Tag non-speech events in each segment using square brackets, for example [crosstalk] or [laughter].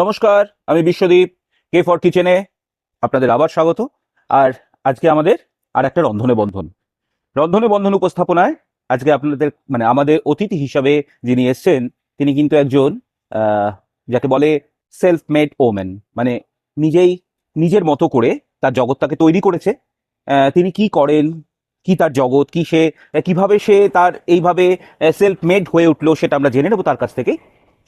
নমস্কার, আমি Biswadip K for কিচেনে আপনাদের আবার স্বাগত। আর আজকে আমাদের আর একটা রন্ধনে বন্ধন। রন্ধনে বন্ধন উপস্থাপনায় আজকে আপনাদের মানে আমাদের অতিথি হিসাবে যিনি এসছেন, তিনি কিন্তু একজন যাকে বলে সেলফ মেড ওমেন মানে নিজেই, নিজের মতো করে তার জগৎটাকে তৈরি করেছে। তিনি কি করেন, কি তার জগৎ, কি সে, কীভাবে সে তার এইভাবে সেলফ মেড হয়ে উঠল সেটা আমরা জেনে নেব তার কাছ থেকে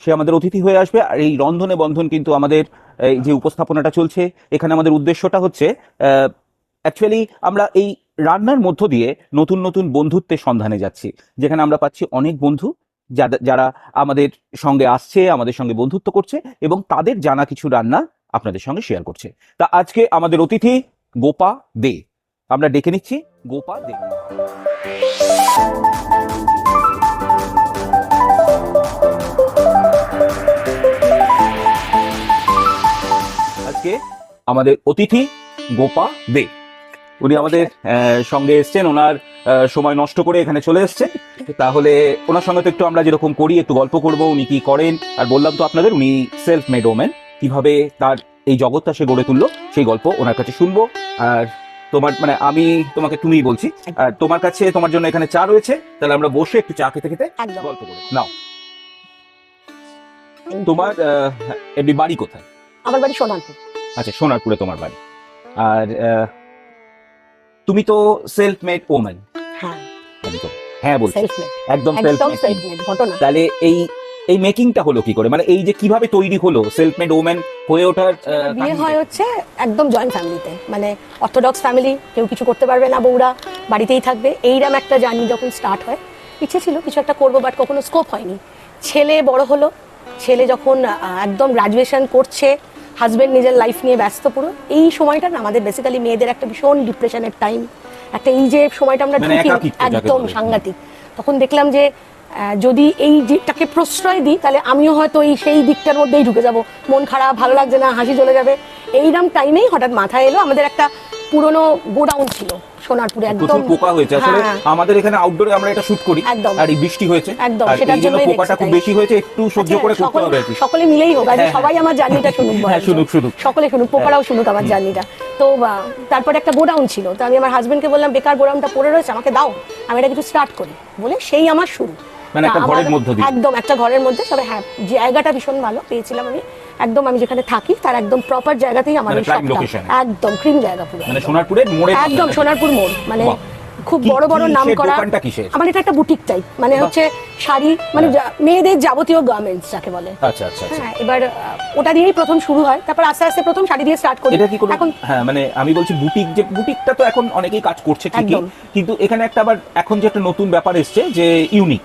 সে আমাদের অতিথি হয়ে আসবে। আর এই রন্ধনে বন্ধন কিন্তু আমাদের, এই যে উপস্থাপনাটা চলছে, এখানে আমাদের উদ্দেশ্যটা হচ্ছে অ্যাকচুয়ালি আমরা এই রান্নার মধ্য দিয়ে নতুন নতুন বন্ধুত্বের সন্ধানে যাচ্ছি। যেখানে আমরা পাচ্ছি অনেক বন্ধু যারা আমাদের সঙ্গে আসছে, আমাদের সঙ্গে বন্ধুত্ব করছে এবং তাদের জানা কিছু রান্না আপনাদের সঙ্গে শেয়ার করছে। তা আজকে আমাদের অতিথি গোপা দে। আমরা ডেকে নিচ্ছি গোপা দে। আজকে আমাদের অতিথি গোপা দে। উনি আমাদের সঙ্গে এসছেন। ওনার সময় নষ্ট করে এখানে চলে এসছেন। তাহলে ওনার সঙ্গে তো একটু আমরা যেরকম করি একটু গল্প করব উনি কি করেন। আর বললাম তো আপনাদের উনি সেলফ মেড ওমেন কীভাবে তার এই জগৎটা সে গড়ে তুললো সেই গল্প ওনার কাছে শুনব। আর তোমার মানে আমি তোমাকে তুমিই বলছি। আর তোমার কাছে তোমার জন্য এখানে চা রয়েছে। তাহলে আমরা বসে একটু চা খেতে খেতে গল্প করি নাও। তোমার এমনি বাড়ি কোথায়? আমার বাড়ি সোনারপুর। আচ্ছা সোনারপুরে তোমার বাড়ি। আর তুমি তো সেলফ মেড ওম্যান হ্যাঁ একদম হ্যাঁ বলছি। একদম সেলফ মেড ঘটনা। তাহলে এই এই মেকিংটা হলো কি করে? মানে এই যে কীভাবে তৈরি হলো সেলফ মেড ওম্যান হয়ে ওঠার বিয়ে হয় হচ্ছে একদম জয়েন্ট ফ্যামিলিতে মানে অর্থোডক্স ফ্যামিলি কেউ কিছু করতে পারবে না বউরা বাড়িতেই থাকবে। এইরকম একটা জার্নি যখন স্টার্ট হয় ইচ্ছে ছিল কিছু একটা করব বাট কখনো স্কোপ হয়নি। ছেলে বড় হলো ছেলে যখন একদম গ্রাজুয়েশন করছে হাজবেন্ড নিজের লাইফ নিয়ে ব্যস্ত পুরো এই সময়টা না আমাদের বেসিক্যালি মেয়েদের একটা ভীষণ ডিপ্রেশনের টাইম একটা এই যে সময়টা আমরা মানে ঢুকি একদম সাংঘাতিক। তখন দেখলাম যে যদি এই দিকটাকে প্রশ্রয় দিই তাহলে আমিও হয়তো এই সেই দিকটার মধ্যেই ঢুকে যাব। মন খারাপ ভালো লাগছে না হাসি চলে যাবে। এইরকম টাইমেই হঠাৎ মাথায় এলো আমাদের একটা পুরনো গোডাউন ছিল সোনারপুরে একদম। পোকা হয়েছে। আসলে হ্যাঁ। আমাদের এখানে আউটডোরে আমরা এটা শুট করি। আর এই বৃষ্টি হয়েছে। একদম, সেটার জন্য পোকাটা খুব বেশি হয়েছে একটু সহ্য করে করতে হবে সকলে মিলেই হোক আজকে হ্যাঁ, সবাই আমার জার্নিটা শুনুক হ্যাঁ, শুনুক, শুনুক। সকলে শুনুক পোকারাও শুনুক আমার জার্নিটা। তো তারপরে একটা গোডাউন ছিল তো আমি আমার হাজবেন্ডকে বললাম বেকার গোডাউনটা পড়ে রয়েছে আমাকে দাও আমি এটা কিছু স্টার্ট করি। বলে সেই আমার শুরু। মানে একটা ঘরের মধ্য। একদম একটা ঘরের মধ্যে তবে হ্যাঁ জায়গাটা ভীষণ ভালো পেয়েছিলাম আমি। একদম আমি যেখানে থাকি তার একদম প্রপার জায়গাতেই আমার মানে এই। একদম ক্রিম জায়গা পুরো। মানে। সোনারপুরের মোড়ে একদম সোনারপুর মোড় মানে খুব বড় বড় নাম করা আমার এটা একটা বুটিক টাইপ মানে হচ্ছে শাড়ি মানে মেয়েদের যাবতীয় গার্মেন্টস যাকে বলে। আচ্ছা আচ্ছা আচ্ছা। হ্যাঁ এবার ওটা দিয়েই প্রথম শুরু হয় তারপর আস্তে আস্তে প্রথম শাড়ি দিয়ে স্টার্ট করি। এটা কি কোনো এখন হ্যাঁ মানে আমি বলছি বুটিক যে বুটিকটা তো এখন অনেকেই কাজ করছে ঠিকই। কিন্তু এখানে একটা আবার এখন যে একটা নতুন ব্যাপার এসছে যে ইউনিক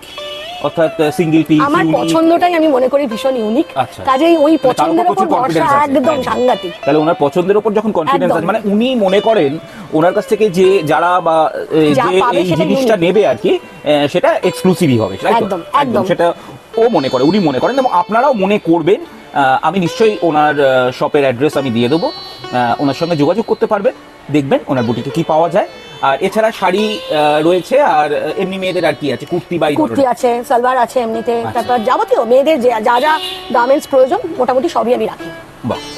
অর্থাৎ সিঙ্গেল পিস আমার পছন্দটাই আমি মনে করি ভীষণ ইউনিক আচ্ছা। কাজেই ওই পছন্দের উপর ভরসা একদম হ্যাঁ। সাংঘাতিক। তাহলে ওনার পছন্দের উপর যখন কনফিডেন্স আছে মানে উনি মনে করেন ওনার কাছ থেকে যে যারা বা যে এই জিনিসটা নেবে আর কি সেটা এক্সক্লুসিভই হবে একদম, একদম। সেটা ও মনে করে উনি মনে করেন এবং আপনারাও মনে করবেন আমি নিশ্চয়ই ওনার শপের অ্যাড্রেস আমি দিয়ে দেবো ওনার সঙ্গে যোগাযোগ করতে পারবেন দেখবেন ওনার বুটিতে কি পাওয়া যায়। আর এছাড়া শাড়ি রয়েছে আর এমনি মেয়েদের আর কি আছে? কুর্তি বা কুর্তি আছে সালোয়ার আছে এমনিতে। আচ্ছা। তারপর যাবতীয় মেয়েদের যে যা যা গার্মেন্টস প্রয়োজন মোটামুটি সবই আমি রাখি।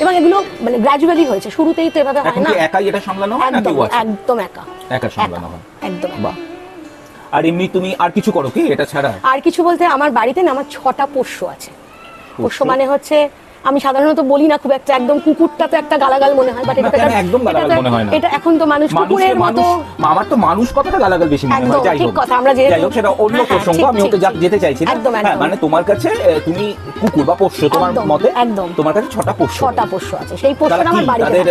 এবং এগুলো মানে গ্র্যাজুয়ালি হয়েছে। শুরুতেই তো এভাবে হয় না। একাই এটা সামলানো হয় একদম একদম একা। একা সামলানো হয়। একদম বাহ। আর এমনি তুমি আর কিছু করো কি? এটা ছাড়া? আর কিছু বলতে আমার বাড়িতে না আমার ছটা পোষ্য আছে। পোষ্য? মানে হচ্ছে আমি সাধারণত বলি না খুব একটা একদম কুকুরটা তো একটা গালাগাল মনে হয় বাট কেন? একদম গালাগাল মনে হয় না? এটা এখন তো মানুষ কুকুরের মতো আমার তো মানুষ কথাটা গালাগাল বেশি মনে হয় যাই ঠিক হোক। কথা, আমরা যাই হোক সেটা অন্য হ্যাঁ, হ্যাঁ, প্রসঙ্গ আমি ওতে যেতে চাইছি একদম, হ্যাঁ মানে তোমার কাছে তুমি কুকুর বা পোষ্য তোমার একদম, মতে? একদম। তোমার কাছে ছটা পোষ্য ছটা পোষ্য আছে। সেই পোষ্যটা? আমার বাড়িতে তাদের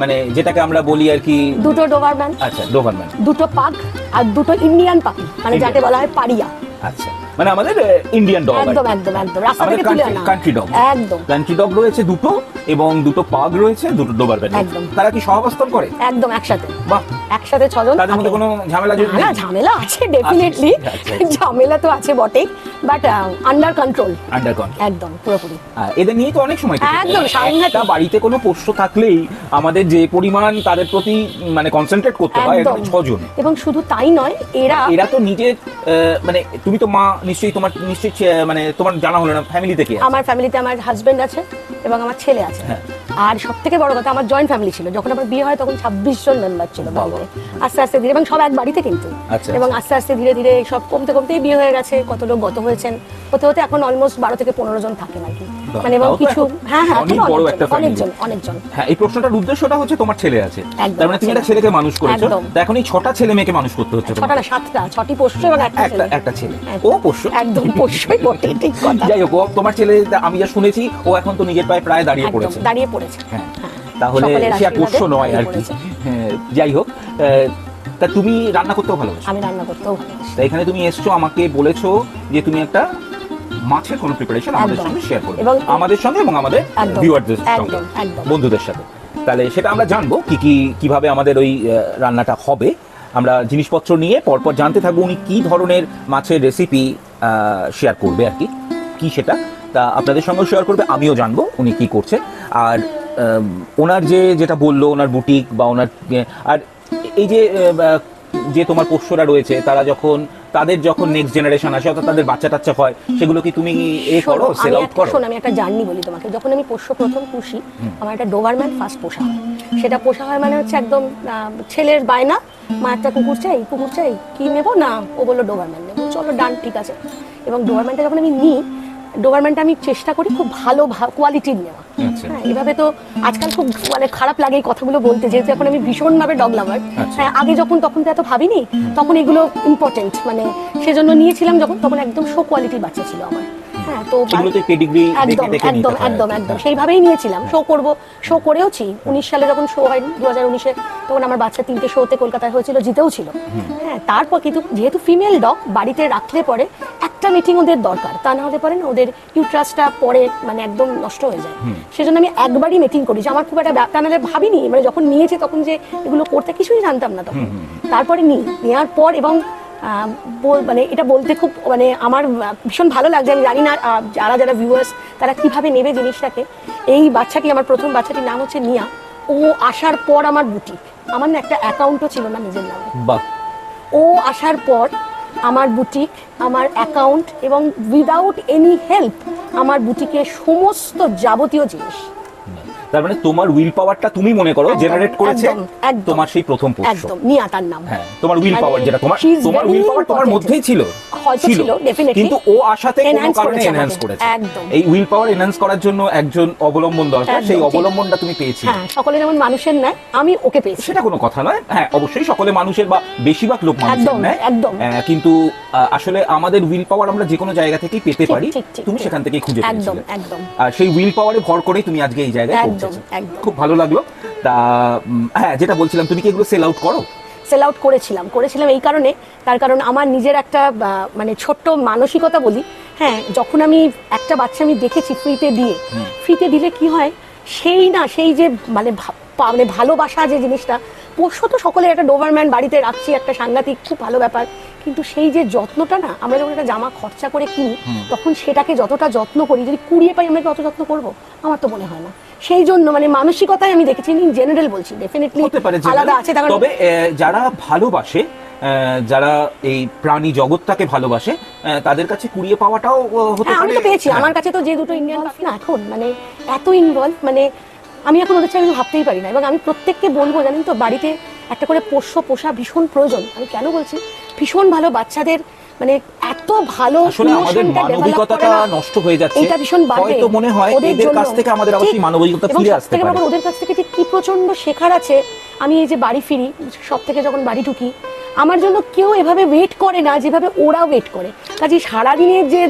মানে যেটাকে আমরা বলি আর কি দুটো ডোবারম্যান আচ্ছা ডোবারম্যান দুটো পাগ আর দুটো ইন্ডিয়ান পাখি মানে যাকে বলা হয় পাড়িয়া আচ্ছা। মানে আমাদের ইন্ডিয়ান ডগ একদম একদম একদম। রাস্তা থেকে তুলে আনা। কান্ট্রি ডগ একদম। কান্ট্রি ডগ রয়েছে দুটো এবং দুটো পাগ রয়েছে দুটো ডোবারম্যান একদম। তারা কি সহাবস্থান করে? একদম একসাথে। বাহ। একসাথে ছজন তাদের মধ্যে কোনো ঝামেলা যদি না, না ঝামেলা আছে ডেফিনেটলি আচ্ছা, আচ্ছা। ঝামেলা তো আছে বটেই। বাট আন্ডার কন্ট্রোল আন্ডার একদম পুরোপুরি। এদের নিয়ে তো অনেক সময় একদম, সাংঘাতিক। বাড়িতে কোনো পোষ্য থাকলেই আমাদের যে পরিমাণ তাদের প্রতি মানে কনসেন্ট্রেট করতে হয় একদম। ছজন। এবং শুধু তাই নয় এরা এরা তো আহ, মানে তুমি তো মা নিশ্চয়ই তোমার নিশ্চয়ই মানে তোমার জানা হলো না ফ্যামিলিতে কে? আমার ফ্যামিলিতে আমার হাজবেন্ড আছে এবং আমার ছেলে আছে। হ্যাঁ। আর সব থেকে বড় কথা আমার জয়েন্ট ফ্যামিলি ছিল। যখন আমার বিয়ে হয় তখন ছাব্বিশ জন মেম্বার ছিল আস্তে আস্তে ধীরে এবং সব এক বাড়িতে কিন্তু। আচ্ছা, এবং আস্তে আস্তে ধীরে ধীরে সব কমতে কমতেই বিয়ে হয়ে গেছে। কত লোক গত হয়েছেন হতে হতে এখন অলমোস্ট বারো থেকে পনেরো জন থাকেন আর কি। মানে এবং কিছু হ্যাঁ হ্যাঁ অনেকজন, অনেকজন হ্যাঁ এই প্রশ্নটার উদ্দেশ্যটা হচ্ছে তোমার ছেলে আছে। তার মানে তুমি একটা ছেলেকে মানুষ করেছ। তা এখন এই ছটা ছেলে মেয়েকে মানুষ করতে হচ্ছে ছটা না সাতটা ছটি পোষ্য এবং একটা একটা ছেলে। একটা ছেলে। ও পোষ্য। একদম পোষ্যই বটে ঠিক কথা। যাই হোক তোমার ছেলে আমি যা শুনেছি ও এখন তো নিজের পায়ে প্রায় দাঁড়িয়ে পড়েছে। দাঁড়িয়ে পড়েছে। হ্যাঁ। হ্যাঁ। তাহলে সে পোষ্য নয় আর কি। হ্যাঁ, যাই হোক তা তুমি রান্না করতেও ভালোবাসো। আমি রান্না করতেও ভালোবাসি। তা এখানে তুমি এসছো আমাকে বলেছ যে তুমি একটা মাছের কোনো প্রিপারেশন আমাদের সঙ্গে শেয়ার করবে। আমাদের সঙ্গে এবং আমাদের ভিউয়ারদের সঙ্গে। বন্ধুদের সাথে। তাহলে সেটা আমরা জানব কি কি কীভাবে আমাদের ওই রান্নাটা হবে। আমরা জিনিসপত্র নিয়ে পরপর জানতে থাকব উনি কি ধরনের মাছের রেসিপি শেয়ার করবে আর কি। কি সেটা? তা আপনাদের সঙ্গে শেয়ার করবে আমিও জানব উনি কি করছে। আর ওনার যে যেটা বলল ওনার বুটিক বা ওনার আর এই যে যে তোমার পোষ্যরা রয়েছে তারা যখন তাদের যখন নেক্সট জেনারেশন আসে অর্থাৎ তাদের বাচ্চা টাচ্চা হয় সেগুলো কি তুমি এ করো সেল আউট করো? শোন আমি একটা জার্নি বলি তোমাকে। যখন আমি পোষ্য প্রথম পুষি আমার একটা ডোবারম্যান ফার্স্ট পোষা হয়। সেটা পোষা হয় মানে হচ্ছে একদম ছেলের বায়না মা একটা কুকুর চাই কুকুর চাই কি নেব? না ও বলল ডোবারম্যান নেব। চলো ডান ঠিক আছে। এবং ডোবারম্যানটা যখন আমি নিই ডোবারম্যানটা আমি চেষ্টা করি খুব ভালো কোয়ালিটির নেওয়া আচ্ছা। হ্যাঁ এভাবে তো আজকাল খুব মানে খারাপ লাগে এই কথাগুলো বলতে যেহেতু এখন আমি ভীষণভাবে ডগ লাভার আচ্ছা। হ্যাঁ আগে যখন তখন তো এত ভাবিনি তখন এগুলো ইম্পর্টেন্ট মানে সেজন্য নিয়েছিলাম যখন তখন একদম শো কোয়ালিটি বাচ্চা ছিল আমার হ্যাঁ তো সেগুলোতে পেডিগ্রি একদম একদম একদম একদম। সেইভাবেই নিয়েছিলাম। শো করব শো করেওছি। উনিশ সালে যখন শো হয় দু হাজার উনিশে তখন আমার বাচ্চা তিনটে শোতে কলকাতায় হয়েছিল জিতেও ছিল। হ্যাঁ তারপর কিন্তু যেহেতু ফিমেল ডগ বাড়িতে রাখলে পরে একটা মিটিং ওদের দরকার। তা না হলে পরে না ওদের ইউট্রাসটা পরে মানে একদম নষ্ট হয়ে যায়। সেজন্য আমি একবারই মিটিং করি যে আমার খুব একটা ব্যাপার নাহলে ভাবিনি মানে যখন নিয়েছি তখন যে এগুলো করতে কিছুই জানতাম না তখন। তারপরে নিই নেওয়ার পর এবং মানে এটা বলতে খুব মানে আমার ভীষণ ভালো লাগছে আমি জানি না যারা যারা ভিউয়ার্স তারা কীভাবে নেবে জিনিসটাকে। এই বাচ্চাটি আমার প্রথম বাচ্চাটির নাম হচ্ছে নিয়া। ও আসার পর আমার বুটিক আমার না একটা অ্যাকাউন্টও ছিল না নিজের নামে। ও আসার পর আমার বুটিক আমার অ্যাকাউন্ট এবং উইদাউট এনি হেল্প আমার বুটিকে সমস্ত যাবতীয় জিনিস। তার মানে তোমার উইল পাওয়ারটা তুমি মনে করো জেনারেট করেছে। তোমার সেই প্রথম পোষ্য একদম নিয়া তার নাম। হ্যাঁ তোমার উইল মানে পাওয়ার যেটা তোমার তোমার উইল পাওয়ার তোমার মধ্যেই ছিল। ছিল. কিন্তু ও আশাতে কোনো কারণে এনহ্যান্স করেছে। একদম। এই উইল পাওয়ার এনহ্যান্স করার জন্য একজন অবলম্বন দরকার সেই অবলম্বনটা তুমি পেয়েছি হ্যাঁ সকলে যেমন মানুষের নয় আমি ওকে পেয়েছি। সেটা কোনো কথা নয়। হ্যাঁ অবশ্যই সকলে মানুষের বা বেশিরভাগ লোক মানুষের একদম, নেয় একদম। আহ, কিন্তু আসলে আমাদের উইল পাওয়ার আমরা যে কোনো জায়গা থেকেই পেতে পারি। তুমি সেখান থেকেই খুঁজে একদম একদম। আর সেই উইল পাওয়ারে ভর করেই তুমি আজকে এই জায়গায় একদম, একদম। খুব ভালো লাগল। তা হ্যাঁ যেটা বলছিলাম তুমি কি এগুলো সেল আউট করো? সেল আউট করেছিলাম করেছিলাম এই কারণে তার কারণ আমার নিজের একটা মানে ছোট্ট মানসিকতা বলি। হ্যাঁ যখন আমি একটা বাচ্চা আমি দেখেছি ফ্রিতে দিয়ে ফ্রিতে দিলে কি হয়? সেই না সেই যে মানে মানে ভালোবাসা যে জিনিসটা পোষ্য তো সকলে একটা ডোভারম্যান বাড়িতে রাখছি একটা সাংঘাতিক খুব ভালো ব্যাপার। কিন্তু সেই যে যত্নটা না আমরা যখন একটা জামা খরচা করে কিনি তখন সেটাকে যতটা যত্ন করি যদি কুড়িয়ে পাই আমরা কি অত যত্ন করব? আমার তো মনে হয় না। সেই জন্য মানে মানসিকতায় আমি দেখেছি ইন জেনারেল বলছি ডেফিনেটলি আলাদা আছে তবে যারা ভালোবাসে যারা এই প্রাণী জগৎটাকে ভালোবাসে তাদের কাছে কুড়িয়ে পাওয়াটাও হতে হ্যাঁ পারে। আমি তো পেয়েছি। আমার কাছে তো যে দুটো ইন্ডিয়ান পাখি না এখন মানে এত ইনভলভ মানে আমি এখন ওদের ছাড়া ভাবতেই পারি না। এবং আমি প্রত্যেককে বলব জানেন তো বাড়িতে একটা করে পোষ্য পোষা ভীষণ প্রয়োজন। আমি কেন বলছি? ভীষণ ভালো বাচ্চাদের মানে এত ভালো মানবিকতাটা নষ্ট হয়ে যাচ্ছে। এটা ভীষণ হয়তো মনে হয় এদের কাছ থেকে আমাদের ঠিক। মানবিকতা ফিরে আসতে পারে। ওদের কাছ থেকে যে কি প্রচণ্ড শেখার আছে আমি এই যে বাড়ি ফিরি সব থেকে যখন বাড়ি ঢুকি আমার জন্য কেউ এভাবে ওয়েট করে না যেভাবে ওরা ওয়েট করে। কাজে সারাদিনের যে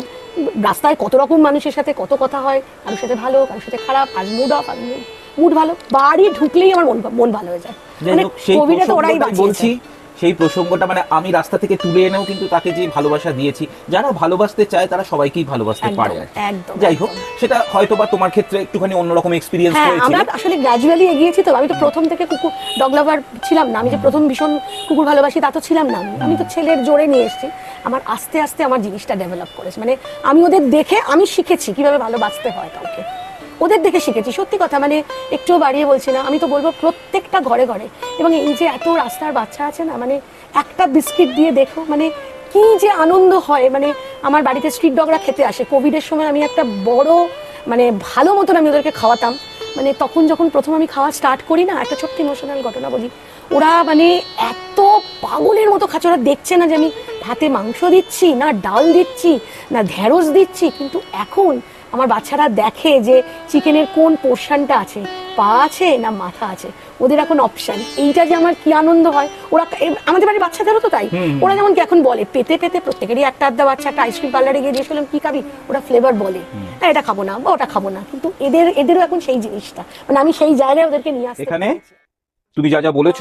রাস্তায় কত রকম মানুষের সাথে কত কথা হয় কারোর সাথে ভালো কারোর সাথে খারাপ আজ মুড অফ আজ মুড ভালো বাড়ি ঢুকলেই আমার মন মন ভালো হয়ে যায়। মানে কোভিডে তো ওরাই বলছি সেই প্রসঙ্গটা মানে আমি রাস্তা থেকে তুলে এনেও কিন্তু তাকে যে ভালোবাসা দিয়েছি যারা ভালোবাসতে চায় তারা সবাইকেই ভালোবাসতে পারে যাই হোক সেটা হয়তো বা তোমার ক্ষেত্রে একটুখানি অন্যরকম এক্সপিরিয়েন্স হ্যাঁ আমরা আসলে গ্র্যাজুয়ালি এগিয়েছি তো আমি তো প্রথম থেকে কুকুর ডগ লাভার ছিলাম না আমি যে প্রথম ভীষণ কুকুর ভালোবাসি তা তো ছিলাম না। আমি তো ছেলের জোরে নিয়ে এসেছি। আমার আস্তে আস্তে আমার জিনিসটা ডেভেলপ করেছে। মানে আমি ওদের দেখে আমি শিখেছি কীভাবে ভালোবাসতে হয় কাউকে। ওদের দেখে শিখেছি। সত্যি কথা মানে একটুও বাড়িয়ে বলছি না, আমি তো বলব প্রত্যেকটা ঘরে ঘরে। এবং এই যে এত রাস্তার বাচ্চা আছে না মানে একটা বিস্কিট দিয়ে দেখো মানে কি যে আনন্দ হয়। মানে আমার বাড়িতে স্ট্রিট ডগরা খেতে আসে। কোভিডের সময় আমি একটা বড় মানে ভালো মতন আমি ওদেরকে খাওয়াতাম। মানে তখন যখন প্রথম আমি খাওয়া স্টার্ট করি না, একটা ছোট্ট ইমোশনাল ঘটনা বলি। ওরা মানে এত পাগলের মতো খাচ্ছে। ওরা দেখছে না যে আমি ভাতে মাংস দিচ্ছি, না ডাল দিচ্ছি, না ঢেঁড়স দিচ্ছি, কিন্তু এখন আমার বাচ্চারা দেখে যে চিকেনের কোন পোর্শনটা আছে পা আছে না মাথা আছে ওদের এখন অপশন এইটা যে আমার কি আনন্দ হয় ওরা আমাদের বাড়ির বাচ্চাদেরও তো তাই। ওরা যেমন কি এখন বলে পেতে পেতে প্রত্যেকেরই একটা আধটা বাচ্চা একটা আইসক্রিম পার্লারে গিয়ে জিজ্ঞেস কি খাবি? ওরা ফ্লেভার বলে। হ্যাঁ এটা খাব না বা ওটা খাব না। কিন্তু এদের এদেরও এখন সেই জিনিসটা। মানে আমি সেই জায়গায় ওদেরকে নিয়ে আসতে এখানে? তুমি যা যা বলেছ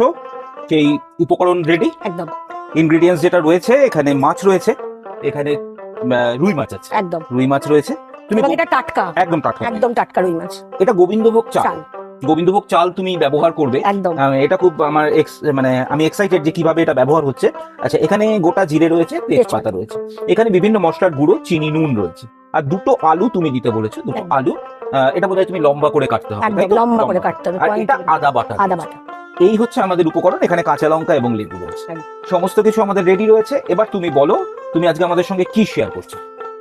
সেই উপকরণ রেডি একদম। ইনগ্রেডিয়েন্টস যেটা রয়েছে এখানে মাছ রয়েছে এখানে রুই মাছ আছে। একদম। রুই মাছ রয়েছে তুমি এটা টাটকা। একদম টাটকা। একদম টাটকা রুই মাছ। এটা গোবিন্দভোগ চাল। গোবিন্দভোগ চাল তুমি ব্যবহার করবে। একদম। এটা খুব আমার মানে আমি এক্সাইটেড যে কীভাবে এটা ব্যবহার হচ্ছে। আচ্ছা এখানে গোটা জিরে রয়েছে তেজপাতা রয়েছে। এখানে বিভিন্ন মশলার গুঁড়ো চিনি নুন রয়েছে। আর দুটো আলু তুমি দিতে বলেছ দুটো আলু। এটা বোধহয় তুমি লম্বা করে কাটতে হবে? লম্বা করে কাটতে হবে আর এটা। আদা বাটা আদা বাটা। এই হচ্ছে আমাদের উপকরণ এখানে কাঁচা লঙ্কা এবং লেবু রয়েছে। সমস্ত কিছু আমাদের রেডি রয়েছে। এবার তুমি বলো তুমি আজকে আমাদের সঙ্গে কি শেয়ার করছ?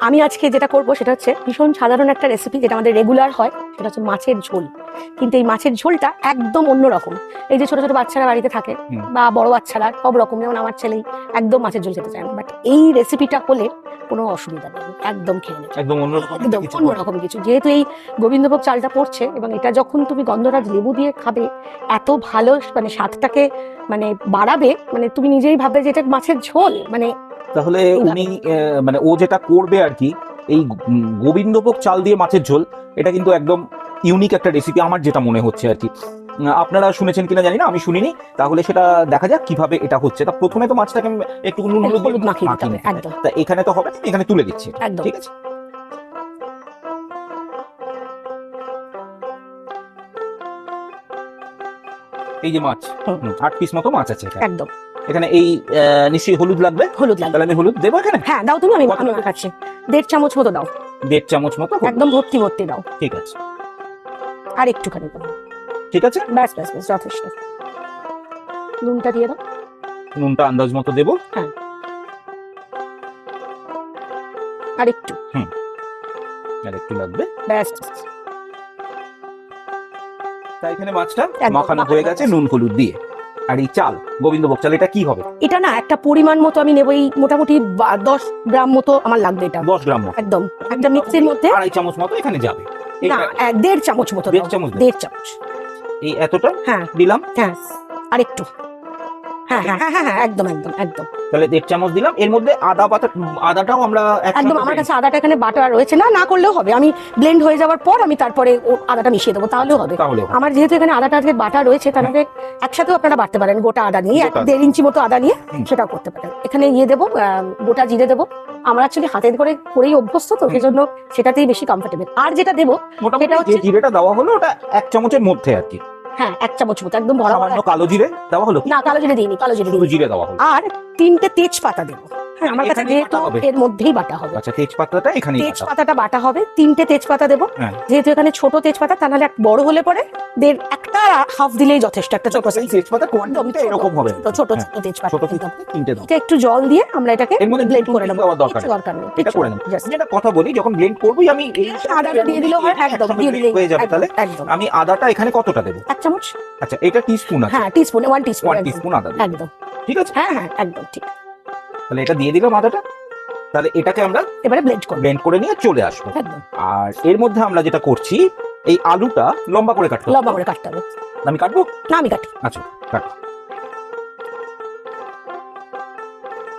আমি আজকে যেটা করব সেটা হচ্ছে ভীষণ সাধারণ একটা রেসিপি যেটা আমাদের রেগুলার হয় সেটা হচ্ছে মাছের ঝোল। কিন্তু এই মাছের ঝোলটা একদম অন্যরকম এই যে ছোট ছোট বাচ্চারা বাড়িতে থাকে বা বড় বাচ্চারা সব রকম যেমন আমার ছেলেই একদম মাছের ঝোল খেতে চায় না। বাট এই রেসিপিটা হলে কোনো অসুবিধা নেই একদম খেয়ে নেবে। একদম অন্যরকম একদম কিছু অন্যরকম কিছু। যেহেতু এই গোবিন্দভোগ চালটা পড়ছে এবং এটা যখন তুমি গন্ধরাজ লেবু দিয়ে খাবে এত ভালো মানে স্বাদটাকে মানে বাড়াবে মানে তুমি নিজেই ভাববে যে এটা মাছের ঝোল মানে তাহলে উনি মানে ও যেটা করবে আর কি এই গোবিন্দভোগ চাল দিয়ে মাছের ঝোল এটা কিন্তু একদম ইউনিক একটা রেসিপি আমার যেটা মনে হচ্ছে আর কি। আপনারা শুনেছেন কিনা জানি না আমি শুনিনি। তাহলে সেটা দেখা যাক কীভাবে এটা হচ্ছে। তা প্রথমে তো মাছটাকে একটু নুন হলুদ মাখিয়ে। তা এখানে তো হবে এখানে তুলে দিচ্ছি। ঠিক আছে। এই যে মাছ আট পিস মতো মাছ আছে একদম। এখানে এই নিশ্চয়ই হলুদ লাগবে? হলুদ লাগবে। তাহলে আমি হলুদ দেবো এখানে? হ্যাঁ দাও তুমি আমি আমি খাচ্ছি দেড় চামচ মতো দাও। দেড় চামচ মতো একদম ভর্তি ভর্তি দাও। ঠিক আছে। আর একটুখানি দাও। ঠিক আছে? ব্যাস ব্যাস ব্যাস যথেষ্ট। নুনটা দিয়ে দাও। নুনটা আন্দাজ মতো দেবো। আর একটু। হুম। আর একটু লাগবে। ব্যাস। তাই এখানে মাছটা মাখানো হয়ে হয়ে গেছে। নুন হলুদ দিয়ে। আর এই চাল গোবিন্দভোগ চাল এটা কি হবে? এটা না একটা পরিমাণ মতো আমি নেব এই মোটামুটি দশ গ্রাম মতো আমার লাগবে এটা। দশ গ্রাম একদম একটা মিক্সির মধ্যে। আড়াই চামচ মতো এখানে যাবে। না দেড় চামচ মতো দেড় চামচ দেড় চামচ। এই এতটা হ্যাঁ। দিলাম? হ্যাঁ আর একটু হ্যাঁ হ্যাঁ হ্যাঁ হ্যাঁ একদম একদম একদম। তাহলে দেড় চামচ দিলাম। এর মধ্যে আদা আদাটাও আমরা একদম আমার কাছে আদাটা এখানে বাটা রয়েছে। না না করলেও হবে। আমি ব্লেন্ড হয়ে যাওয়ার পর আমি তারপরে আদাটা মিশিয়ে দেবো তাহলেও হবে। আমার যেহেতু এখানে আদাটা আজকে বাটা রয়েছে তাহলে একসাথেও আপনারা বাটতে পারেন গোটা আদা নিয়ে দেড় ইঞ্চি মতো আদা নিয়ে সেটাও করতে পারেন। এখানে ইয়ে দেবো গোটা জিরে দেবো। আমরা অ্যাকচুয়ালি হাতে করে করেই অভ্যস্ত তো সেই জন্য সেটাতেই বেশি কমফোর্টেবল আর যেটা দেবো মোটামুটি জিরেটা দেওয়া হলো ওটা এক চামচের মধ্যে আর কি। হ্যাঁ এক চামচ মতো একদম ভরা সামান্য কালো জিরে দেওয়া হলো? না কালো জিরে দিইনি কালো জিরে দিই দিইনি। জিরে দেওয়া হলো। আর তিনটে তেজপাতা দেবো। হ্যাঁ আমার কাছে যেহেতু? এর মধ্যেই বাটা হবে। আচ্ছা তেজপাতাটা এখানেই বাটা। তেজপাতাটা বাটা হবে তিনটে তেজপাতা দেবো। হ্যাঁ। যেহেতু এখানে ছোট তেজপাতা তা নাহলে এক বড় হলে পরে একটা হাফ দিলেই যথেষ্ট একটা ছোট একদম কোয়ান্টিটিটা এরকম হবে? ছোট ছোট হ্যাঁ, তেজপাতা ছোট তিনটে দাও। এটা একটু জল দিয়ে আমরা এটাকে এর মধ্যে ব্লেন্ড করে নেব। দরকার। দরকার নেই এটা করে নেব। যেটা কথা বলি যখন ব্লেন্ড করবোই আমি এই আদাটা দিয়ে দিলেও হয় একদম দিয়ে দিলেই হয়ে যাবে। তাহলে একদম আমি আদাটা এখানে কতটা দেবো? এক চামচ। আচ্ছা এটা টিস্পুন আছে। হ্যাঁ teaspoon one teaspoon one teaspoon আদা। একদম। ঠিক আছে? হ্যাঁ হ্যাঁ একদম ঠিক। তাহলে এটা দিয়ে দিলাম আদাটা তাহলে এটাকে আমরা এবারে ব্লেন্ড করব। ব্লেন্ড করে নিয়ে চলে আসব। একদম। আর এর মধ্যে আমরা যেটা করছি এই আলুটা লম্বা করে কাটতে লম্বা করে কাটতে হবে। আমি কাটবো? না আমি কাটি আচ্ছা কাটো।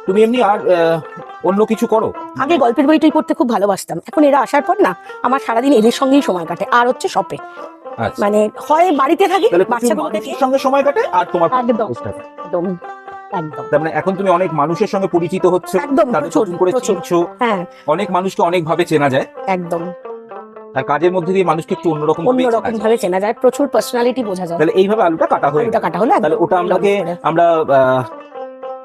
তুমি এমনি আর অন্য কিছু করো? আগে গল্পের বইটাই পড়তে খুব ভালোবাসতাম। এখন এরা আসার পর না আমার সারাদিন এদের সঙ্গেই সময় কাটে। আর হচ্ছে শপে। আচ্ছা। মানে হয় বাড়িতে থাকি বাচ্চাগুলোকে সঙ্গে সময় কাটে আর তোমার একদম। একদম। তার মানে এখন তুমি অনেক মানুষের সঙ্গে পরিচিত হচ্ছে একদম তাদের প্রচুর নতুন করে প্রচুর। চিনছো। হ্যাঁ। অনেক মানুষকে অনেক ভাবে চেনা যায়। একদম। আর কাজের মধ্যে দিয়ে মানুষকে একটু অন্যরকম ভাবে চেনা অন্যরকম যায়। ভাবে চেনা যায়। প্রচুর পার্সোনালিটি বোঝা যায়। তাহলে এইভাবে আলুটা কাটা হয়ে আলুটা কাটা হলো একদম। তাহলে ওটা আমরাকে লম্বা করে। আমরা আহ,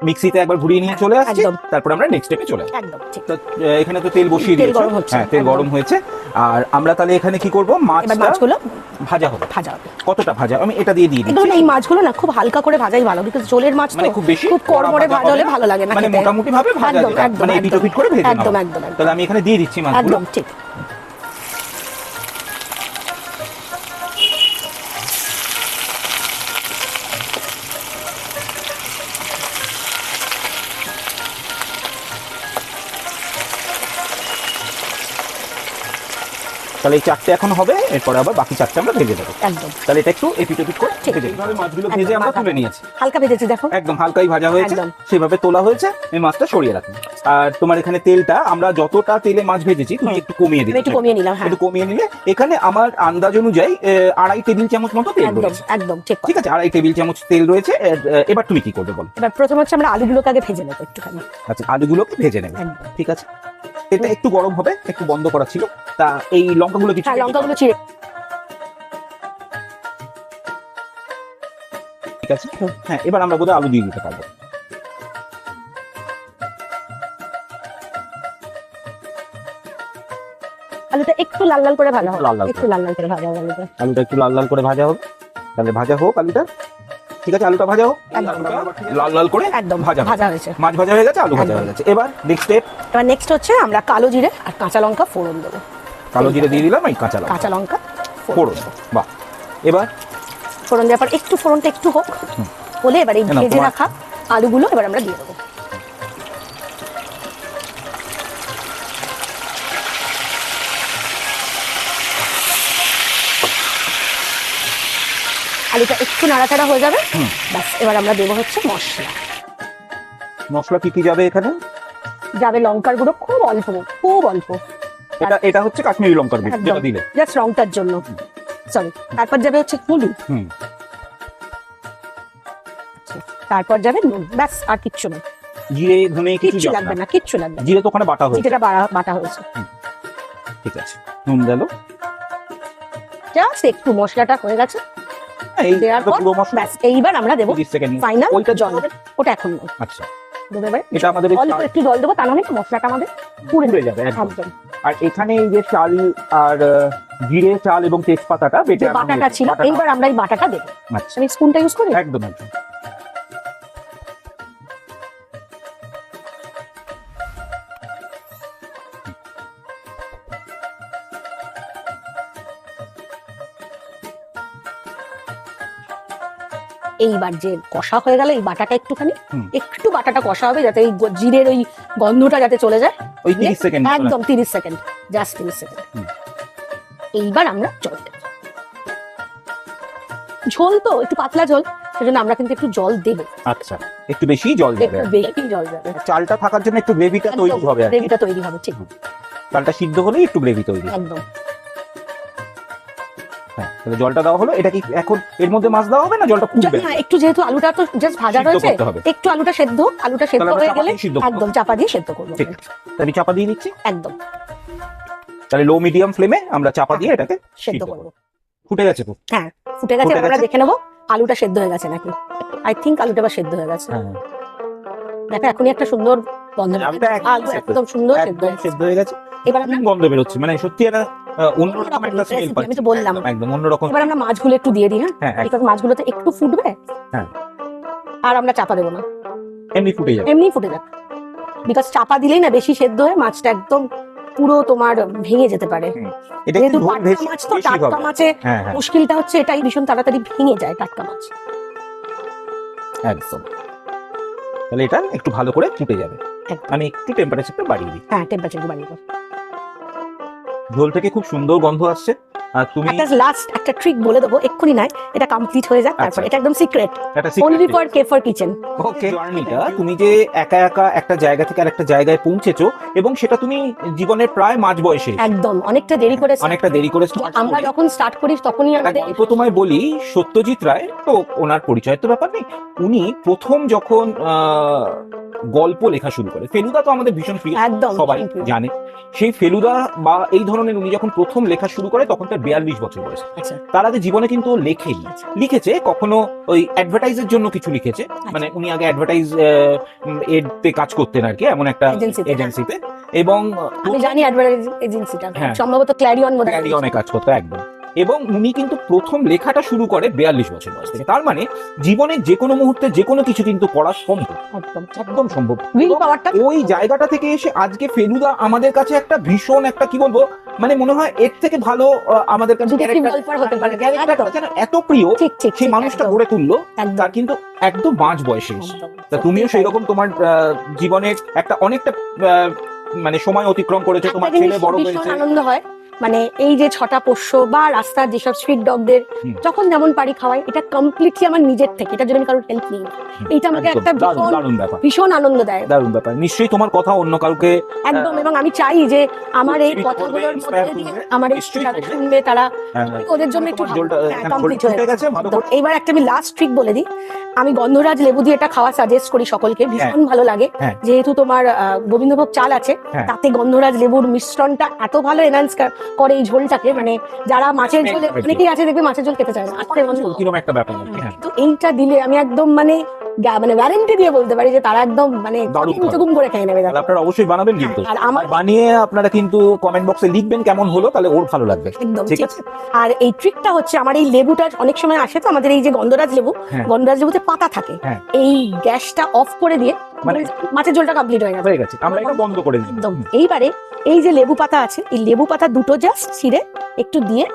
মিক্সিতে একবার ঘুরিয়ে নিয়ে চলে আসছি একদম। তারপর আমরা নেক্সট স্টেপে চলে একদম ঠিক। তো আহ, এখানে তো তেল বসিয়ে তেল দিয়েছ। গরম হচ্ছে, হ্যাঁ তেল একদম। গরম হয়েছে। আর আমরা তাহলে এখানে কি করব? এবার মাছটা মাছগুলো ভাজা হবে। ভাজা হবে। কতটা ভাজা? আমি এটা দিয়ে দিয়ে দিচ্ছি। না এই মাছগুলো না খুব হালকা করে ভাজাই ভালো বিকজ জলের মাছ মানে তো খুব বেশি খুব কড়মড়ে কড়া ভাজা হলে হবে ভালো লাগে না মানে খেতে। মোটামুটি ভাবে ভাজা একদম, যেটা, একদম, মানে একদম। এপিট ওপিট করে ভেজে একদম একদম। তাহলে আমি এখানে দিয়ে দিচ্ছি মাছগুলো। একদম ঠিক। তাহলে এই চারটে এখন হবে এরপরে আবার বাকি চারটে আমরা ভেজে দেবো একদম। তাহলে এটা একটু এপিট এপিট করে ঠিক। ভেজে এইভাবে মাছগুলো ভেজে আমরা তুলে নিয়েছি। হালকা ভেজেছি দেখো। একদম হালকাই ভাজা হয়েছে। সেভাবে তোলা হয়েছে এই মাছটা সরিয়ে রাখুন আর তোমার এখানে তেলটা আমরা যতটা তেলে মাছ ভেজেছি তুমি একটু কমিয়ে দিলে একটু কমিয়ে নিলাম হ্যাঁ। একটু কমিয়ে নিলে এখানে আমার আন্দাজ অনুযায়ী আহ, আড়াই টেবিল চামচ মতো তেল রয়েছে। একদম ঠিক ঠিক আছে আড়াই টেবিল চামচ তেল রয়েছে। এবার তুমি কি করবে বলো? এবার প্রথম হচ্ছে আমরা আলুগুলোকে আগে ভেজে নেব একটুখানি। আচ্ছা আলুগুলোকে ভেজে নেবে। ঠিক আছে। এটা একটু গরম হবে একটু বন্ধ করা ছিল। তা এই লঙ্কাগুলো কিছু হ্যাঁ লঙ্কাগুলো ঠিক আছে? হ্যাঁ এবার আমরা বোধহয় আলু দিয়ে দিতে পারব। আলুটা একটু লাল লাল করে ভাজা হবে। লাল লাল একটু লাল লাল করে ভাজা হবে আলুটা। একটু লাল লাল করে ভাজা হোক তাহলে ভাজা হোক আলুটা। ঠিক আছে আলুটা ভাজা হোক। লাল লাল করে একদম। ভাজা ভাজা। হয়েছে। মাছ ভাজা হয়ে গেছে আলু ভাজা। হয়ে গেছে। এবার নেক্সট স্টেপ এবার নেক্সট হচ্ছে আমরা কালো জিরে আর কাঁচা লঙ্কা ফোড়ন দেবো। কালো জিরে দিয়ে দিলাম এই কাঁচা লঙ্কা। কাঁচা লঙ্কা ফোড়ন। বাহ। এবার? ফোড়ন দেওয়ার পর একটু ফোড়নটা একটু হোক। হলে এবার এই ভেজে রাখা আলুগুলো এবার আমরা দিয়ে দেবো। আলুটা একটু নাড়াচাড়া হয়ে যাবে। ব্যাস এবার আমরা দেবো হচ্ছে মশলা। মশলা কি কি যাবে এখানে? যাবে লঙ্কার গুঁড়ো খুব অল্প খুব অল্প। এটা এটা হচ্ছে কাশ্মীরি লঙ্কার গুঁড়ো যেটা দিলে। জাস্ট রংটার জন্য। সরি তারপর যাবে হচ্ছে হলুদ হুম। তারপর যাবে নুন। ব্যাস আর কিচ্ছু না। জিরে ধনে কিছু লাগবে না কিচ্ছু লাগবে না। জিরে তো ওখানে বাটা হয়েছে। বাড়া- বাটা হয়েছে। ঠিক আছে। নুন গেল। জাস্ট একটু মশলাটা হয়ে গেছে। দেওয়ার পর ব্যাস এইবার আমরা দেবো ফাইনাল ওইটা জল জল ওটা এখন আচ্ছা। দেবো এবারে। এটা আমাদের এই অল্প একটু জল দেবো মশলাটা আমাদের পুড়ে যাবে। একদম। আর এখানে এই যে চাল আর জিরে চাল এবং তেজপাতাটা বেটে বাটাটা ছিল এইবার আমরা এই বাটাটা দেবো। আচ্ছা। আমি স্পুনটা ইউজ করি? একদম একদম। এইবার যে কষা হয়ে গেল এই বাটাটা একটুখানি একটু বাটাটা কষা হবে যাতে এই জিরের ওই গন্ধটা যাতে চলে যায়। ওই তিরিশ সেকেন্ড একদম তিরিশ সেকেন্ড জাস্ট তিরিশ সেকেন্ড এইবার আমরা জল ঝোল তো একটু পাতলা ঝোল সেজন্য আমরা কিন্তু একটু জল দেবো। আচ্ছা একটু বেশি জল একটু বেশি জল যাবে চালটা থাকার জন্য একটু গ্রেভিটা তৈরি হবে আর গ্রেভিটা তৈরি হবে ঠিক। চালটা সিদ্ধ হলেই একটু গ্রেভি তৈরি একদম। জলটা দেওয়া হলো এটা কি এখন এর মধ্যে মাছ দেওয়া হবে না? জলটা ফুটবে না একটু যেহেতু আলুটা তো জাস্ট ভাজা রয়েছে একটু আলুটা সেদ্ধ আলুটা সেদ্ধ হয়ে গেলে একদম চাপা দিয়ে সেদ্ধ করব। ঠিক আমি চাপা দিয়ে দিচ্ছি। একদম। তাহলে লো মিডিয়াম ফ্লেমে আমরা চাপা দিয়ে এটাকে সেদ্ধ করব। ফুটে গেছে তো? হ্যাঁ ফুটে গেছে আমরা দেখে নেব আলুটা সেদ্ধ হয়ে গেছে নাকি। আই থিংক আলুটা এবার সেদ্ধ হয়ে গেছে। হ্যাঁ। দেখো এখনই একটা সুন্দর গন্ধ একদম আলু সেদ্ধ। একদম সুন্দর সেদ্ধ একদম সেদ্ধ হয়ে গেছে। এবার গন্ধ বেরোচ্ছে। মানে সত্যি আহ, অন্যরকম একটা স্মেল পাচ্ছি আমি তো বললাম। একদম, অন্যরকম। এবার আমরা মাছগুলো একটু দিয়ে দিই হ্যাঁ? হ্যাঁ মাছগুলোতে একটু ফুটবে। হ্যাঁ। আর আমরা চাপা দেবো না। এমনি ফুটে যাবে। এমনি ফুটে যাবে। বিকজ চাপা দিলেই না বেশি সেদ্ধ হয়ে মাছটা একদম পুরো তোমার ভেঙে যেতে পারে। যেহেতু টাটকা মাছ তো টাটকা মাছে হ্যাঁ হ্যাঁ। মুশকিলটা হচ্ছে এটাই ভীষণ তাড়াতাড়ি ভেঙে যায় টাটকা মাছ। একদম। তাহলে এটা একটু ভালো করে ফুটে যাবে। আমি একটু টেম্পারেচারটা বাড়িয়ে দিই। হ্যাঁ টেম্পারেচার বাড়িয়ে দাও। ঝোল থেকে খুব সুন্দর গন্ধ আসছে। তুমি একটা লাস্ট একটা ট্রিক বলে দেবো এক্ষুনি নয় এটা কমপ্লিট হয়ে যাক তারপর আচ্ছা। এটা একদম সিক্রেট অনলি ফর কেফর কিচেন ওকে জার্নিটা তুমি যে একা একা একটা জায়গা থেকে আরেকটা জায়গায় পৌঁছেছো এবং সেটা তুমি জীবনের প্রায় মাঝ বয়সে। একদম অনেকটা দেরি করে অনেকটা দেরি করে আমরা যখন স্টার্ট করি তখনই আমাদের গল্প তোমায় বলি সত্যজিৎ রায় তো ওনার পরিচয় তো ব্যাপার নেই উনি প্রথম যখন আহ, গল্প লেখা শুরু করে ফেলুদা তো আমাদের ভীষণ প্রিয় সবাই জানে। সেই ফেলুদা বা এই ধরনের উনি যখন প্রথম লেখা শুরু করে তখন তার বিয়াল্লিশ বছর বয়স। আচ্ছা। তার আগে জীবনে কিন্তু লেখেই। লেখেনি আচ্ছা। লিখেছে কখনো ওই অ্যাডভার্টাইজের জন্য কিছু লিখেছে। মানে উনি আগে অ্যাডভার্টাইজ এডতে কাজ করতেন আর কি এমন একটা এজেন্সিতে এবং আমি জানি অ্যাডভার্টাইজ এজেন্সিটা। সম্ভবত ক্ল্যারিয়ন অনেক কাজ করতো একদম। এবং উনি কিন্তু প্রথম লেখাটা শুরু করে বিয়াল্লিশ বছর বয়স থেকে। তার মানে জীবনের যে কোনো মুহূর্তে যে কোনো কিছু কিন্তু করা সম্ভব। একদম। সম্ভব। ওই জায়গাটা থেকে এসে আজকে ফেলুদা আমাদের কাছে একটা ভীষণ একটা কি বলব মানে মনে হয় এর থেকে ভালো আমাদের কাছে এত প্রিয় সেই মানুষটা গড়ে তুললো তার কিন্তু একদম মাঝ বয়সে। তা তুমিও সেই রকম তোমার জীবনের একটা অনেকটা আহ, মানে সময় অতিক্রম করেছ তোমার ছেলে বড় হয়েছে। আনন্দ হয়। মানে এই যে ছটা পোষ্য বা রাস্তার যেসব স্ট্রিট ডগদের যখন যেমন পারি খাওয়াই এটা কমপ্লিটলি আমার নিজের থেকে এটার জন্য আমি কারোর হেল্প নিই। না। এইটা আমাকে একটা ভীষণ ভীষণ আনন্দ দেয়। দারুণ ব্যাপার। নিশ্চয়ই তোমার কথা অন্য কাউকে একদম এবং আমি চাই যে আমার এই কথাগুলোর মধ্যে দিয়ে আমার এই শুনবে তারা। হ্যাঁ, ওদের জন্য একটু তোমার জলটা হ্যাঁ, ফুটে হয়ে গেছে এইবার একটা আমি লাস্ট ট্রিক বলে দিই। আমি গন্ধরাজ লেবু দিয়ে এটা খাওয়া সাজেস্ট করি সকলকে ভীষণ ভালো লাগে। হ্যাঁ। যেহেতু তোমার গোবিন্দভোগ চাল আছে হ্যাঁ। তাতে গন্ধরাজ লেবুর মিশ্রণটা এত ভালো এনহান্স করে এই ঝোলটাকে মানে যারা মাছের ঝোল। অনেকেই আছে দেখবে মাছের ঝোল খেতে চায় না কীরকম একটা ব্যাপার হ্যাঁ। তো এইটা দিলে আমি একদম মানে মানে দিয়ে বলতে পারি যে তারা একদম মানে চুকুম করে খেয়ে নেবে আপনারা অবশ্যই বানাবেন কিন্তু। আর আমার বানিয়ে আপনারা কিন্তু কমেন্ট বক্সে লিখবেন কেমন হলো তাহলে ওর ভালো লাগবে। একদম ঠিক আছে? আর এই ট্রিকটা হচ্ছে আমার এই লেবুটা অনেক সময় আসে তো আমাদের এই যে গন্ধরাজ লেবু হ্যাঁ। গন্ধরাজ লেবুতে পাতা থাকে। হ্যাঁ। এই গ্যাসটা অফ করে দিয়ে মানে- মাছের ঝোলটা কমপ্লিট হয়ে হয়ে গেছে। আমরা এটা বন্ধ করে দিই একদম। এইবারে এই যে লেবু পাতা আছে এই লেবু পাতা দুটো জাস্ট ছিঁড়ে একটু দিয়ে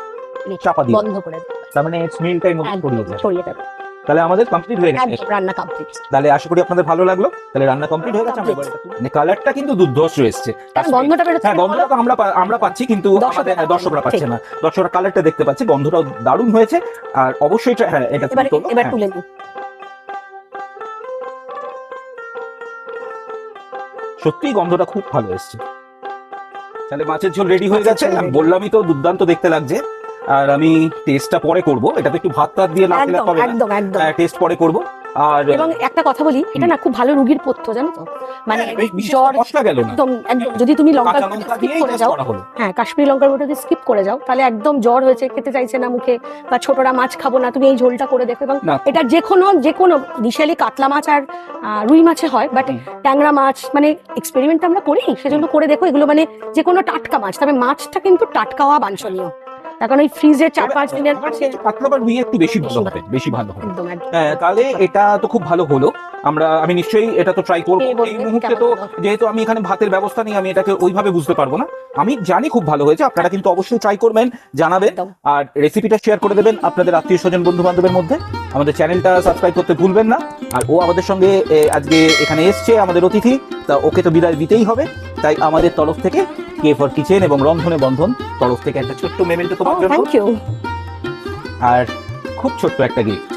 চাপা দিয়ে বন্ধ করে দেবে তার মানে স্মেলটাই মধ্যে ছড়িয়ে দেবে। তাহলে আমাদের কমপ্লিট হয়ে গেছে। রান্না কমপ্লিট তাহলে আশা করি আপনাদের ভালো লাগল। তাহলে রান্না কমপ্লিট হয়ে গেছে আমরা মানে কালারটা কিন্তু দুর্ধর্ষ এসছে। গন্ধটা বেরোচ্ছে। হ্যাঁ গন্ধটা তো আমরা আমরা পাচ্ছি কিন্তু আমাদের না। দর্শকরা পাচ্ছে না। দর্শকরা কালারটা দেখতে পাচ্ছে গন্ধটাও দারুণ হয়েছে। আর অবশ্যই হ্যাঁ এটা এবার হ্যাঁ। তুলে নিই। সত্যি গন্ধটা খুব ভালো এসছে। তাহলে মাছের ঝোল রেডি হয়ে গেছে। বললামই তো দুর্দান্ত দেখতে লাগছে। আর আমি টেস্টটা পরে করব। এটা তো একটু ভাত টাত দিয়ে না খেলে হবে একদম একদম। টেস্ট পরে করব। আর এবং একটা কথা বলি এটা না খুব ভালো রুগীর পথ্য জানো তো? মানে হ্যাঁ, জ্বর মশলা গেল না। একদম একদম। যদি তুমি লঙ্কা স্কিপ করে যাও হ্যাঁ কাশ্মীরি লঙ্কার গুঁড়ো যদি স্কিপ করে যাও তাহলে একদম জ্বর হয়েছে খেতে চাইছে না মুখে বা ছোটরা মাছ খাব না তুমি এই ঝোলটা করে দেখো। এবং এটা যে কোনো যে কোনো ইনিশিয়ালি কাতলা মাছ আর রুই মাছে হয় বাট ট্যাংরা মাছ মানে এক্সপেরিমেন্ট আমরা করি সেজন্য করে দেখো। এগুলো মানে যে কোনো টাটকা মাছ তবে মাছটা কিন্তু টাটকা হওয়া বাঞ্ছনীয়। এখন ওই ফ্রিজে চার পাঁচ দিনের পাতলা বা রুই একটু বেশি ভালো হবে বেশি ভালো হবে। হ্যাঁ, তাহলে এটা তো খুব ভালো হলো। আমরা আমি নিশ্চয়ই এটা তো ট্রাই করব। এই মুহূর্তে তো যেহেতু আমি এখানে ভাতের ব্যবস্থা নেই আমি এটাকে ওইভাবে বুঝতে পারব না। আমি জানি খুব ভালো হয়েছে আপনারা কিন্তু অবশ্যই ট্রাই করবেন জানাবেন। আর রেসিপিটা শেয়ার করে দেবেন আপনাদের আত্মীয় স্বজন বন্ধু বান্ধবের মধ্যে। আমাদের চ্যানেলটা সাবস্ক্রাইব করতে ভুলবেন না। আর ও আমাদের সঙ্গে আজকে এখানে এসছে আমাদের অতিথি। তা ওকে তো বিদায় দিতেই হবে। তাই আমাদের তরফ থেকে কে ফর কিচেন এবং রন্ধনে বন্ধন তরফ থেকে একটা ছোট্ট মেমেন্টো তোমার জন্য। আর খুব ছোট্ট একটা গিফট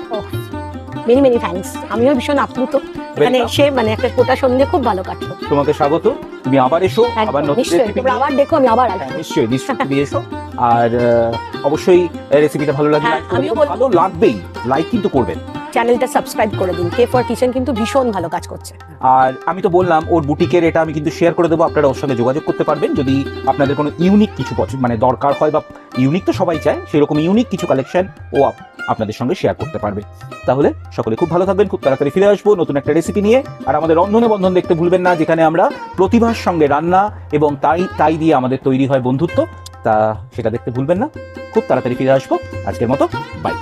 মেনি মেনি থ্যাঙ্কস আমিও ভীষণ আপ্লুত। এখানে সে মানে একটা গোটা সন্ধে খুব ভালো কাটলো। তোমাকে স্বাগত। তুমি আবার এসো আবার নতুন রেসিপি আবার দেখো আমি আবার আসব। হ্যাঁ, নিশ্চয়ই নিশ্চয়ই তুমি [laughs] এসো। আর অবশ্যই রেসিপিটা ভালো লাগবে হ্যাঁ। ভালো লাগবেই লাইক কিন্তু করবেন। চ্যানেলটা সাবস্ক্রাইব করে দিন। কে ফর কিচেন কিন্তু ভীষণ ভালো কাজ করছে। আর আমি তো বললাম, ওর বুটিকের এটা আমি কিন্তু শেয়ার করে দেবো, আপনারা ওর সঙ্গে যোগাযোগ করতে পারবেন। যদি আপনাদের কোনো ইউনিক কিছু পছন্দ মানে দরকার হয় বা ইউনিক তো সবাই চায়, সেরকম ইউনিক কিছু কালেকশন ও আপ- আপনাদের সঙ্গে শেয়ার করতে পারবে। তাহলে সকলে খুব ভালো থাকবেন, খুব তাড়াতাড়ি ফিরে আসব নতুন একটা রেসিপি নিয়ে। আর আমাদের রন্ধনে বন্ধন দেখতে ভুলবেন না, যেখানে আমরা প্রতিভার সঙ্গে রান্না এবং তাই তাই দিয়ে আমাদের তৈরি হয় বন্ধুত্ব। তা সেটা দেখতে ভুলবেন না। খুব তাড়াতাড়ি ফিরে আসব। আজকের মতো বাই